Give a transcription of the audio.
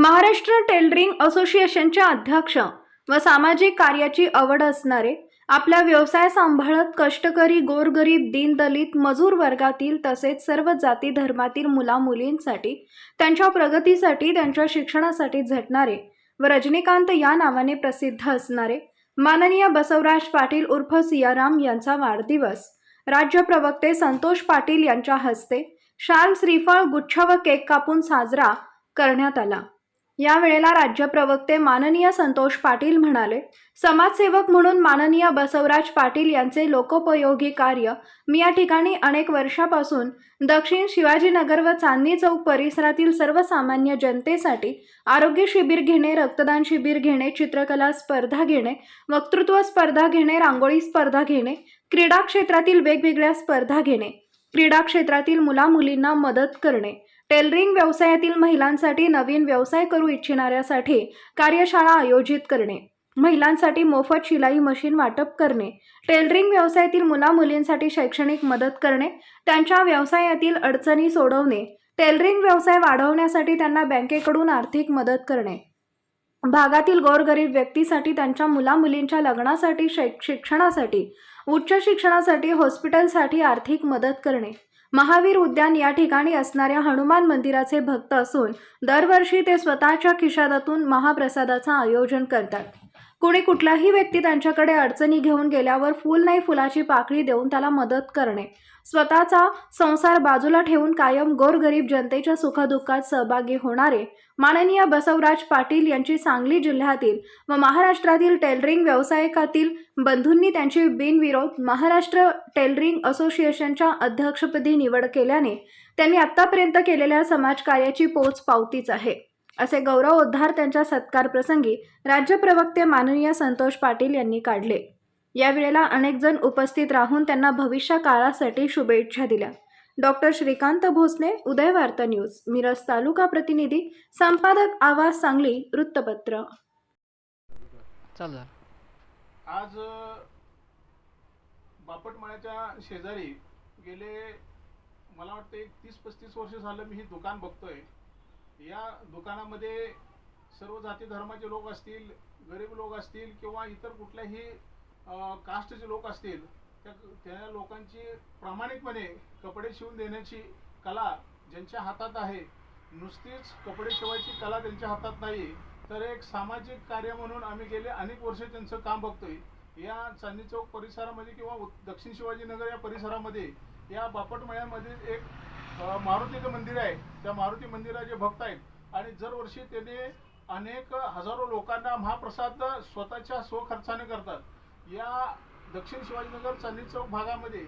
Maharashtra tailoring असोसिएशनच्या अध्यक्ष व सामाजिक कार्याची आवड असणारे आपला व्यवसाय सांभाळत कष्टकरी गोरगरीब दीनदलित मजूर वर्गातील तसेच सर्व जाती धर्मातील मुलामुलींसाठी त्यांच्या प्रगतीसाठी त्यांच्या शिक्षणासाठी झटणारे व रजनीकांत या नावाने प्रसिद्ध असणारे माननीय बसवराज पाटील उर्फ सियाराम यांचा वाढदिवस. राज्य प्रवक्ते संतोष पाटील यांच्या हस्ते शाल श्रीफळ गुच्छ व केक कापून साजरा करण्यात आला. यावेळेला राज्य प्रवक्ते माननीय संतोष पाटील म्हणाले समाजसेवक म्हणून माननीय बसवराज पाटील यांचे लोकोपयोगी कार्य मी या ठिकाणी अनेक वर्षापासून दक्षिण शिवाजीनगर व चांदणी चौक परिसरातील सर्वसामान्य जनतेसाठी आरोग्य शिबिर घेणे रक्तदान शिबिर घेणे चित्रकला स्पर्धा घेणे वक्तृत्व स्पर्धा घेणे रांगोळी स्पर्धा घेणे क्रीडा क्षेत्रातील वेगवेगळ्या स्पर्धा घेणे क्रीडा क्षेत्रातील मुलामुलींना मदत करणे टेलरिंग व्यवसायातील महिलांसाठी नवीन व्यवसाय करू इच्छिणाऱ्यासाठी कार्यशाळा आयोजित करणे महिलांसाठी मोफत शिलाई मशीन वाटप करणे टेलरिंग व्यवसायातील मुलामुलींसाठी शैक्षणिक मदत करणे त्यांच्या व्यवसायातील अडचणी सोडवणे टेलरिंग व्यवसाय वाढवण्यासाठी त्यांना बँकेकडून आर्थिक मदत करणे. भागातील गोरगरीब व्यक्तीसाठी त्यांच्या मुलामुलींच्या लग्नासाठी शैक शिक्षणासाठी उच्च शिक्षणासाठी हॉस्पिटलसाठी आर्थिक मदत करणे. महावीर उद्यान या ठिकाणी असणाऱ्या हनुमान मंदिराचे भक्त असून दरवर्षी ते स्वतःच्या खिशादातून महाप्रसादाचं आयोजन करतात. कुणी कुठलाही व्यक्ती त्यांच्याकडे अडचणी घेऊन गेल्यावर फूल नाही फुलाची पाकळी देऊन त्याला मदत करणे. स्वतःचा संसार बाजूला ठेवून कायम गोरगरीब जनतेच्या सुखदुःखात सहभागी होणारे माननीय बसवराज पाटील यांची सांगली जिल्ह्यातील व महाराष्ट्रातील टेलरिंग व्यावसायिकातील बंधूंनी त्यांची बिनविरोध महाराष्ट्र टेलरिंग असोसिएशनच्या अध्यक्षपदी निवड केल्याने त्यांनी आत्तापर्यंत केलेल्या समाजकार्याची पोच पावतीच आहे. असे गौरवोद्धार त्यांच्या सत्कार प्रसंगी राज्य प्रवक्ते माननीय संतोष पाटील यांनी काढले. यावेळेला अनेक जण उपस्थित राहून त्यांना भविष्य काळासाठी शुभेच्छा दिल्या. डॉक्टर श्रीकांत भोसले उदय वार्ता न्यूज मिरज तालुका प्रतिनिधी संपादक आवाज सांगली वृत्तपत्र. आज बापटमाळ्याच्या शेजारी गेले मला वाटतं एक तीस पस्तीस वर्ष झालं मी हे दुकान बघतोय. या दुकानामध्ये सर्व जाती धर्माचे लोक असतील गरीब लोक असतील किंवा इतर कुठल्याही कास्टचे लोक असतील त्या त्या लोकांची प्रामाणिकपणे कपडे शिवून देण्याची कला ज्यांच्या हातात आहे नुसतीच कपडे शिवायची कला त्यांच्या हातात नाही तर एक सामाजिक कार्य म्हणून आम्ही गेले अनेक वर्ष त्यांचं काम बघतोय. या चांदी चौक परिसरामध्ये किंवा दक्षिण शिवाजीनगर या परिसरामध्ये या बापटमळ्यामध्ये एक मारुतीचं मंदिर आहे त्या मारुती मंदिराचे भक्त आहेत आणि दरवर्षी त्याने अनेक हजारो लोकांना महाप्रसाद स्वतःच्या स्वखर्चाने करतात. या दक्षिण शिवाजीनगर चांदी चौक भागामध्ये